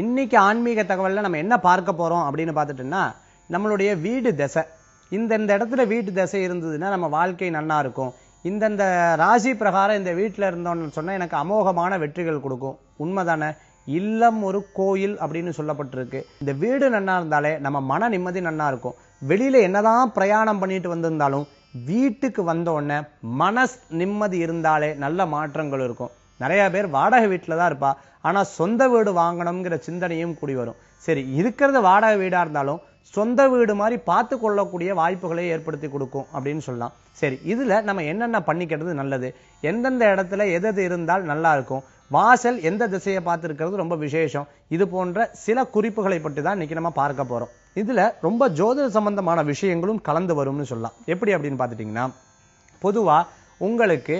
இன்னைக்கு ஆன்மீக தகவலில் நம்ம என்ன பார்க்க போகிறோம் அப்படின்னு பார்த்துட்டோம்னா நம்மளுடைய வீடு திசை. இந்தந்த இடத்துல வீட்டு திசை இருந்ததுன்னா நம்ம வாழ்க்கை நல்லா இருக்கும். இந்தந்த ராசி பிரகாரம் இந்த வீட்டில் இருந்தோம்னு சொன்னால் எனக்கு அமோகமான வெற்றிகள் கொடுக்கும். உண்மைதானே? இல்லம் ஒரு கோயில் அப்படின்னு சொல்லப்பட்டிருக்கு. இந்த வீடு நன்னா இருந்தாலே நம்ம மன நிம்மதி நன்னா இருக்கும். வெளியில் என்னதான் பிரயாணம் பண்ணிட்டு வந்திருந்தாலும் வீட்டுக்கு வந்த உடனே மனஸ் நிம்மதி இருந்தாலே நல்ல மாற்றங்கள் இருக்கும். நிறைய பேர் வாடகை வீட்டில் தான் இருப்பா. ஆனால் சொந்த வீடு வாங்கணுங்கிற சிந்தனையும் கூடி வரும். சரி இருக்கிறது வாடகை வீடாக இருந்தாலும் சொந்த வீடு மாதிரி பார்த்து கொள்ளக்கூடிய வாய்ப்புகளை ஏற்படுத்தி கொடுக்கும் அப்படின்னு சொல்லலாம். சரி இதில் நம்ம என்னென்ன பண்ணிக்கிறது நல்லது? எந்தெந்த இடத்துல எது இருந்தால் நல்லா இருக்கும்? வாசல் எந்த திசையை பார்த்துருக்கிறது ரொம்ப விசேஷம்? இது போன்ற சில குறிப்புகளை பற்றி தான் இன்றைக்கி நம்ம பார்க்க போகிறோம் இதில் ரொம்ப ஜோதிட சம்பந்தமான விஷயங்களும் கலந்து வரும்னு சொல்லலாம். எப்படி அப்படின்னு பார்த்துட்டிங்கன்னா பொதுவாக உங்களுக்கு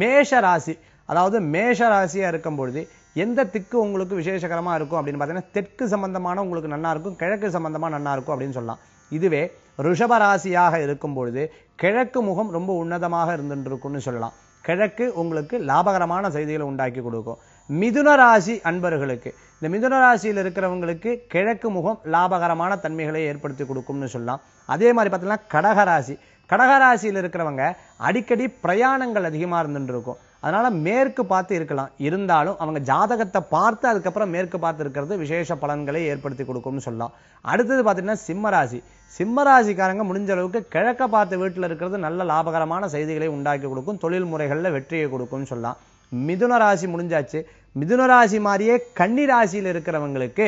மேஷ ராசி அதாவது மேஷ ராசியாக இருக்கும் பொழுது எந்த திக்கு உங்களுக்கு விசேஷகரமாக இருக்கும் அப்படின்னு பார்த்தீங்கன்னா தெற்கு சம்பந்தமான உங்களுக்கு நல்லா இருக்கும் கிழக்கு சம்பந்தமாக நல்லா இருக்கும் அப்படின்னு சொல்லலாம். இதுவே ரிஷப ராசியாக இருக்கும் பொழுது கிழக்கு முகம் ரொம்ப உன்னதமாக இருந்துருக்கும்னு சொல்லலாம். கிழக்கு உங்களுக்கு லாபகரமான செய்திகளை உண்டாக்கி கொடுக்கும். மிதுன ராசி அன்பர்களுக்கு இந்த மிதுன ராசியில் இருக்கிறவங்களுக்கு கிழக்கு முகம் லாபகரமான தன்மைகளை ஏற்படுத்தி கொடுக்கும்னு சொல்லலாம். அதே மாதிரி பார்த்தீங்கன்னா கடகராசி கடகராசியில் இருக்கிறவங்க அடிக்கடி பிரயாணங்கள் அதிகமாக இருந்துட்டு இருக்கும் அதனால மேற்கு பார்த்து இருக்கலாம். இருந்தாலும் அவங்க ஜாதகத்தை பார்த்து அதுக்கப்புறம் மேற்கு பார்த்து இருக்கிறது விசேஷ பலன்களை ஏற்படுத்தி கொடுக்கும்னு சொல்லலாம். அடுத்தது பார்த்தீங்கன்னா சிம்மராசி. சிம்மராசிக்காரங்க முடிஞ்ச அளவுக்கு கிழக்க பார்த்து வீட்டில் இருக்கிறது நல்ல லாபகரமான செய்திகளை உண்டாக்கி கொடுக்கும். தொழில் முறைகளில் வெற்றியை கொடுக்கும்னு சொல்லலாம். மிதுன ராசி முடிஞ்சாச்சு. மிதுன ராசி மாதிரியே கன்னி ராசியில் இருக்கிறவங்களுக்கு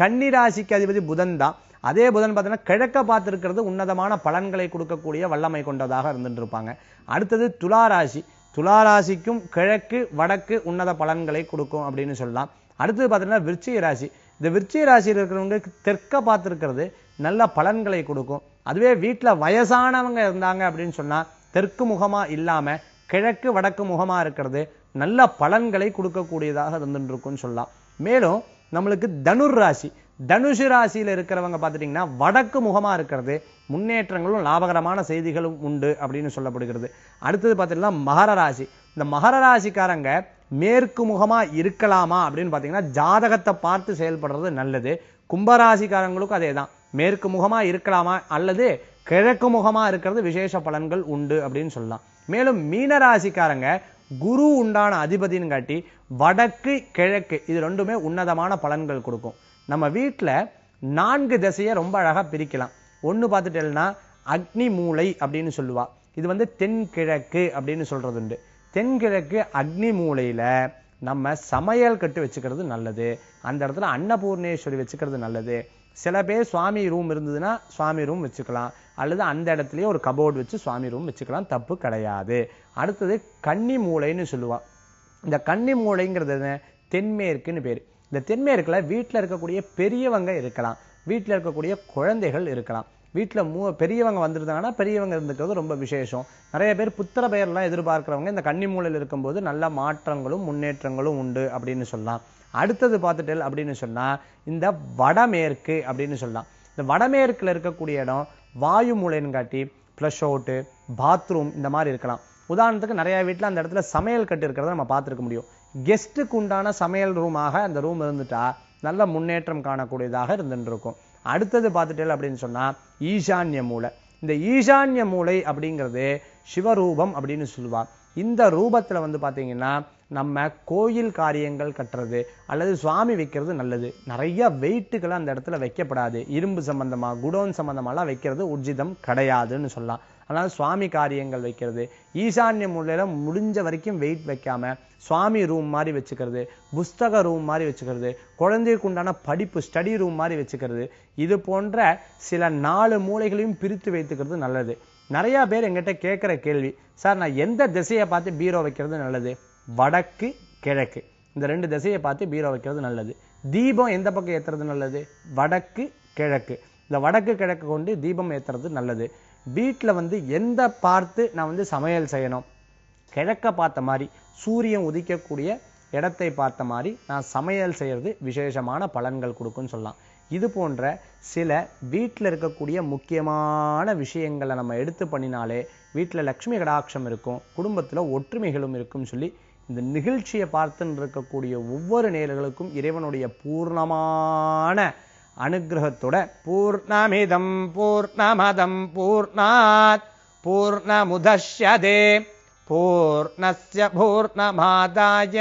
கன்னி ராசிக்கு அதிபதி புதன் தான். அதே புதன் பார்த்தீங்கன்னா கிழக்க பார்த்துருக்கிறது உன்னதமான பலன்களை கொடுக்கக்கூடிய வல்லமை கொண்டதாக இருந்துட்டு இருப்பாங்க. அடுத்தது துலா ராசி. துளாராசிக்கும் கிழக்கு வடக்கு உன்னத பலன்களை கொடுக்கும் அப்படின்னு சொல்லலாம். அடுத்தது பார்த்தீங்கன்னா விருச்சிக ராசி. இந்த விருச்சிக ராசியில் இருக்கிறவங்களுக்கு தெற்க பார்த்துருக்கிறது நல்ல பலன்களை கொடுக்கும். அதுவே வீட்டில் வயசானவங்க இருந்தாங்க அப்படின்னு சொன்னால் தெற்கு முகமாக இல்லாமல் கிழக்கு வடக்கு முகமாக இருக்கிறது நல்ல பலன்களை கொடுக்கக்கூடியதாக இருந்துட்டு சொல்லலாம். மேலும் நம்மளுக்கு தனுர் ராசி. தனுஷு ராசியில் இருக்கிறவங்க பார்த்துட்டிங்கன்னா வடக்கு முகமாக இருக்கிறது முன்னேற்றங்களும் லாபகரமான செய்திகளும் உண்டு அப்படின்னு சொல்லப்படுகிறது. அடுத்தது பார்த்தீங்கன்னா மகர ராசி. இந்த மகர ராசிக்காரங்க மேற்கு முகமாக இருக்கலாமா அப்படின்னு பார்த்தீங்கன்னா ஜாதகத்தை பார்த்து செயல்படுறது நல்லது. கும்பராசிக்காரங்களுக்கும் அதே தான் மேற்கு முகமாக இருக்கலாமா அல்லது கிழக்கு முகமாக இருக்கிறது விசேஷ பலன்கள் உண்டு அப்படின்னு சொல்லலாம். மேலும் மீன ராசிக்காரங்க குரு உண்டான அதிபதின்னு காட்டி வடக்கு கிழக்கு இது ரெண்டுமே உன்னதமான பலன்கள் கொடுக்கும். நம்ம வீட்டில் நான்கு திசையை ரொம்ப அழகாக பிரிக்கலாம். ஒன்று பார்த்துட்டேன்னா அக்னி மூலை அப்படின்னு சொல்லுவா. இது வந்து தென்கிழக்கு அப்படின்னு சொல்கிறது உண்டு. தென்கிழக்கு அக்னி மூலையில் நம்ம சமையல் கட்டு வச்சுக்கிறது நல்லது. அந்த இடத்துல அன்னபூர்ணேஸ்வரி வச்சுக்கிறது நல்லது. சில பேர் சுவாமி ரூம் இருந்ததுன்னா சுவாமி ரூம் வச்சுக்கலாம். அல்லது அந்த இடத்துலையே ஒரு கபோர்டு வச்சு சுவாமி ரூம் வச்சுக்கலாம். தப்பு கிடையாது. அடுத்தது கன்னி மூலைன்னு சொல்லுவாள் இந்த கன்னி மூலைங்கிறது என்ன? தென்மேற்குன்னு பேர். இந்த தென்மேற்கில் வீட்டில் இருக்கக்கூடிய பெரியவங்க இருக்கலாம். வீட்டில் இருக்கக்கூடிய குழந்தைகள் இருக்கலாம். வீட்டில் மூ பெரியவங்க வந்திருந்தாங்கன்னா பெரியவங்க இருந்துக்கிறது ரொம்ப விசேஷம். நிறைய பேர் புத்திர பெயர்லாம் எதிர்பார்க்குறவங்க இந்த கன்னி மூலையில் இருக்கும்போது நல்ல மாற்றங்களும் முன்னேற்றங்களும் உண்டு அப்படின்னு சொல்லலாம். அடுத்தது பார்த்துட்டல் அப்படின்னு சொன்னால் இந்த வடமேற்கு அப்படின்னு சொல்லலாம். இந்த வடமேற்கில் இருக்கக்கூடிய இடம் வாயு மூலைன்னு காட்டி ஃப்ளஷ் அவுட்டு பாத்ரூம் இந்த மாதிரி இருக்கலாம். உதாரணத்துக்கு நிறையா வீட்டில் அந்த இடத்துல சமையல் கட்டு இருக்கிறத நம்ம பார்த்துருக்க முடியும். கெஸ்ட்டுக்கு உண்டான சமையல் ரூமாக அந்த ரூம் இருந்துட்டா நல்ல முன்னேற்றம் காணக்கூடியதாக இருந்துருக்கும் அடுத்தது பார்த்துட்டேன் அப்படின்னு சொன்னால் ஈசான்ய மூலை இந்த ஈசான்ய மூலை அப்படிங்கிறது சிவரூபம் அப்படின்னு சொல்லுவா இந்த ரூபத்தில் வந்து பார்த்தீங்கன்னா நம்ம கோயில் காரியங்கள் கட்டுறது அல்லது சுவாமி வைக்கிறது நல்லது. நிறைய வெயிட்டுகளை அந்த இடத்துல வைக்கப்படாது. இரும்பு சம்பந்தமாக குடோன் சம்பந்தமாலாம் வைக்கிறது உர்ஜிதம் கிடையாதுன்னு சொல்லலாம். அதனால் சுவாமி காரியங்கள் வைக்கிறது. ஈசான்ய மூலையில் முடிஞ்ச வரைக்கும் வெயிட் வைக்காமல் சுவாமி ரூம் மாதிரி வச்சுக்கிறது புஸ்தக ரூம் மாதிரி வச்சுக்கிறது குழந்தைக்கு உண்டான படிப்பு ஸ்டடி ரூம் மாதிரி வச்சுக்கிறது. இது போன்ற சில நாலு மூலைகளையும் பிரித்து வைத்துக்கிறது நல்லது. நிறையா பேர் எங்கிட்ட கேட்குற கேள்வி சார் நான் எந்த திசையை பார்த்து பீரோ வைக்கிறது நல்லது? வடக்கு கிழக்கு. இந்த ரெண்டு திசையை பார்த்து பீரோ வைக்கிறது நல்லது. தீபம் எந்த பக்கம் ஏத்துறது நல்லது? வடக்கு கிழக்கு. இந்த வடக்கு கிழக்கு கொண்டு தீபம் ஏத்துறது நல்லது. வீட்டில் வந்து எந்த பார்த்து நான் வந்து சமையல் செய்யணும்? கிழக்க பார்த்த மாதிரி சூரியன் உதிக்கக்கூடிய இடத்தை பார்த்த மாதிரி நான் சமையல் செய்கிறது விசேஷமான பலன்கள் கொடுக்குன்னு சொல்லலாம். இது போன்ற சில வீட்டில் இருக்கக்கூடிய முக்கியமான விஷயங்களை நம்ம எடுத்து பண்ணினாலே வீட்டில் லக்ஷ்மி கடாட்சம் இருக்கும் குடும்பத்தில் ஒற்றுமைகளும் இருக்கும்னு சொல்லி இந்த நிகழ்ச்சியை பார்த்துன்னு இருக்கக்கூடிய ஒவ்வொரு நேர்களுக்கும் இறைவனுடைய பூர்ணமான அனுகிரகத்தோட பூர்ணமிதம் பூர்ணமதம் பூர்ணாத் பூர்ணமுதஷ்யதே பூர்ணஸ்ய பூர்ணமாதாய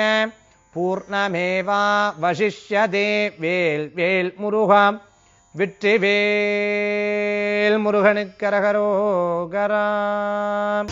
பூர்ணமேவா வசிஷ்யதே வேல் வேல் முருகாம் வெற்றி வேல் முருகனுக்கரகரோகராம்